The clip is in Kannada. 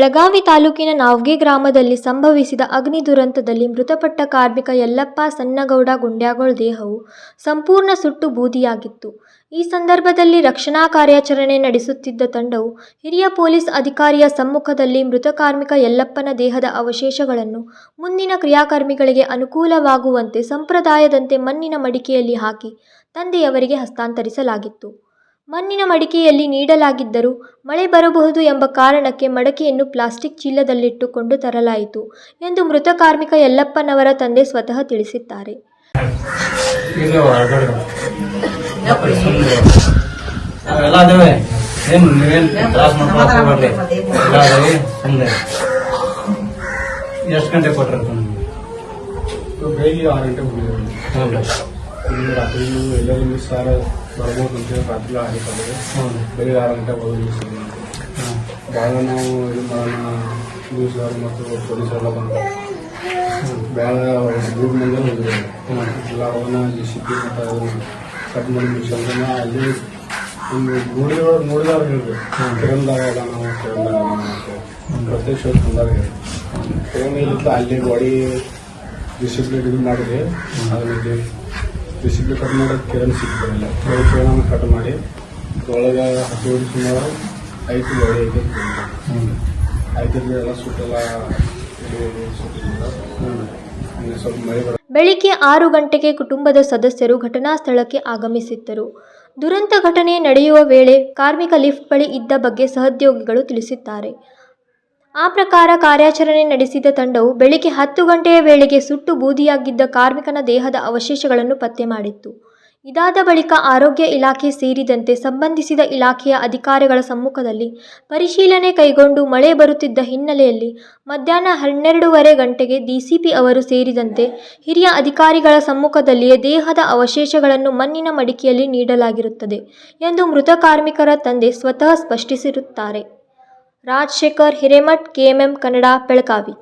ಬೆಳಗಾವಿ ತಾಲೂಕಿನ ನಾವ್ಗೆ ಗ್ರಾಮದಲ್ಲಿ ಸಂಭವಿಸಿದ ಅಗ್ನಿ ದುರಂತದಲ್ಲಿ ಮೃತಪಟ್ಟ ಕಾರ್ಮಿಕ ಯಲ್ಲಪ್ಪ ಸಣ್ಣಗೌಡ ಗುಂಡ್ಯಾಗೋಳ್ ದೇಹವು ಸಂಪೂರ್ಣ ಸುಟ್ಟು ಬೂದಿಯಾಗಿತ್ತು. ಈ ಸಂದರ್ಭದಲ್ಲಿ ರಕ್ಷಣಾ ಕಾರ್ಯಾಚರಣೆ ನಡೆಸುತ್ತಿದ್ದ ತಂಡವು ಹಿರಿಯ ಪೊಲೀಸ್ ಅಧಿಕಾರಿಯ ಸಮ್ಮುಖದಲ್ಲಿ ಮೃತ ಕಾರ್ಮಿಕ ಯಲ್ಲಪ್ಪನ ದೇಹದ ಅವಶೇಷಗಳನ್ನು ಮುಂದಿನ ಕ್ರಿಯಾಕರ್ಮಿಗಳಿಗೆ ಅನುಕೂಲವಾಗುವಂತೆ ಸಂಪ್ರದಾಯದಂತೆ ಮಣ್ಣಿನ ಮಡಿಕೆಯಲ್ಲಿ ಹಾಕಿ ತಂದೆಯವರಿಗೆ ಹಸ್ತಾಂತರಿಸಲಾಗಿತ್ತು. ಮಣ್ಣಿನ ಮಡಿಕೆಯಲ್ಲಿ ನೀಡಲಾಗಿದ್ದರೂ ಮಳೆ ಬರಬಹುದು ಎಂಬ ಕಾರಣಕ್ಕೆ ಮಡಕೆಯನ್ನು ಪ್ಲಾಸ್ಟಿಕ್ ಚೀಲದಲ್ಲಿಟ್ಟುಕೊಂಡು ತರಲಾಯಿತು ಎಂದು ಮೃತ ಕಾರ್ಮಿಕ ಯಲ್ಲಪ್ಪನವರ ತಂದೆ ಸ್ವತಃ ತಿಳಿಸಿದ್ದಾರೆ. ಎಷ್ಟು ಗಂಟೆ ಇಲ್ಲಿ ರಾತ್ರಿ ಎಲ್ಲರೂ ಮಿಸ್ ಸಾರ ಬರ್ಬೋದು ಅಂತೇಳಿ ರಾತ್ರಿ ಹ್ಞೂ ರೀ ಬೆಳಿಗ್ಗೆ ಆರು ಗಂಟೆ ಹೋಗಿ ಮಿಸ್ ಭಾಳ ನಾವು ಇದು ಮಾಡೋಣ ನ್ಯೂಸ್ ಅವ್ರು ಮತ್ತು ಪೊಲೀಸ್ ಎಲ್ಲ ಬಂದರು ಗ್ರೂಪ್ ಮಂದಿ ಎಲ್ಲ ಅವನ ಜಿ ಸಿ ಪಿ ಮತ್ತು ಕಟ್ ಮಾಡಿ ಮುಗಿಸೋದನ್ನ ಅಲ್ಲಿ ಒಂದು ನೋಡಿದವ್ರು ನೋಡಿದವ್ರು ಹೇಳಿದ್ರು ಎಲ್ಲ ನಾವು ಅಂತ ಪ್ರತ್ಯಕ್ಷ ಬಂದಾಗ ಹೇಳಿ ಕಿರಣ್ ಇಲ್ಲಿಂದ ಅಲ್ಲಿ ಬಾಡಿ ಡಿಸಿಪ್ಲಿನ್ ಇದು ಮಾಡಿದೆ. ಅದರಲ್ಲಿ ಡಿಸಿಪ್ಲಿನ್ ಕಟ್ ಮಾಡೋದು ಕಿರಣ್ ಸಿಗ್ತಾಯಿಲ್ಲ ಕಿರಣ ಕಟ್ ಮಾಡಿ ಒಳಗೆ ಹತ್ತು ಸುಮಾರು ಐದು ಗಾಡಿ ಐತೆ ಐದರಲ್ಲಿ ಎಲ್ಲ ಸುಟ್ಟೆಲ್ಲ ಸ್ವಲ್ಪ ಮಳೆ ಬೆಳಿಗ್ಗೆ ಆರು ಗಂಟೆಗೆ ಕುಟುಂಬದ ಸದಸ್ಯರು ಘಟನಾ ಸ್ಥಳಕ್ಕೆ ಆಗಮಿಸಿದ್ದರು. ದುರಂತ ಘಟನೆ ನಡೆಯುವ ವೇಳೆ ಕಾರ್ಮಿಕ ಲಿಫ್ಟ್ ಬಳಿ ಇದ್ದ ಬಗ್ಗೆ ಸಹೋದ್ಯೋಗಿಗಳು ತಿಳಿಸಿದ್ದಾರೆ. ಆ ಪ್ರಕಾರ ಕಾರ್ಯಾಚರಣೆ ನಡೆಸಿದ ತಂಡವು ಬೆಳಿಗ್ಗೆ ಹತ್ತು ಗಂಟೆಯ ವೇಳೆಗೆ ಸುಟ್ಟು ಬೂದಿಯಾಗಿದ್ದ ಕಾರ್ಮಿಕನ ದೇಹದ ಅವಶೇಷಗಳನ್ನು ಪತ್ತೆ ಮಾಡಿತ್ತು. ಇದಾದ ಬಳಿಕ ಆರೋಗ್ಯ ಇಲಾಖೆ ಸೇರಿದಂತೆ ಸಂಬಂಧಿಸಿದ ಇಲಾಖೆಯ ಅಧಿಕಾರಿಗಳ ಸಮ್ಮುಖದಲ್ಲಿ ಪರಿಶೀಲನೆ ಕೈಗೊಂಡು ಮಳೆ ಬರುತ್ತಿದ್ದ ಹಿನ್ನೆಲೆಯಲ್ಲಿ ಮಧ್ಯಾಹ್ನ ಹನ್ನೆರಡೂವರೆ ಗಂಟೆಗೆ ಡಿಸಿಪಿ ಅವರು ಸೇರಿದಂತೆ ಹಿರಿಯ ಅಧಿಕಾರಿಗಳ ಸಮ್ಮುಖದಲ್ಲಿಯೇ ದೇಹದ ಅವಶೇಷಗಳನ್ನು ಮಣ್ಣಿನ ಮಡಿಕೆಯಲ್ಲಿ ನೀಡಲಾಗಿರುತ್ತದೆ ಎಂದು ಮೃತ ಕಾರ್ಮಿಕರ ತಂದೆ ಸ್ವತಃ ಸ್ಪಷ್ಟಪಡಿಸಿರುತ್ತಾರೆ. ರಾಜಶೇಖರ್ ಹಿರೇಮಠ್ ಕೆಎಂಎಂ ಕನ್ನಡ ಬೆಳಗಾವಿ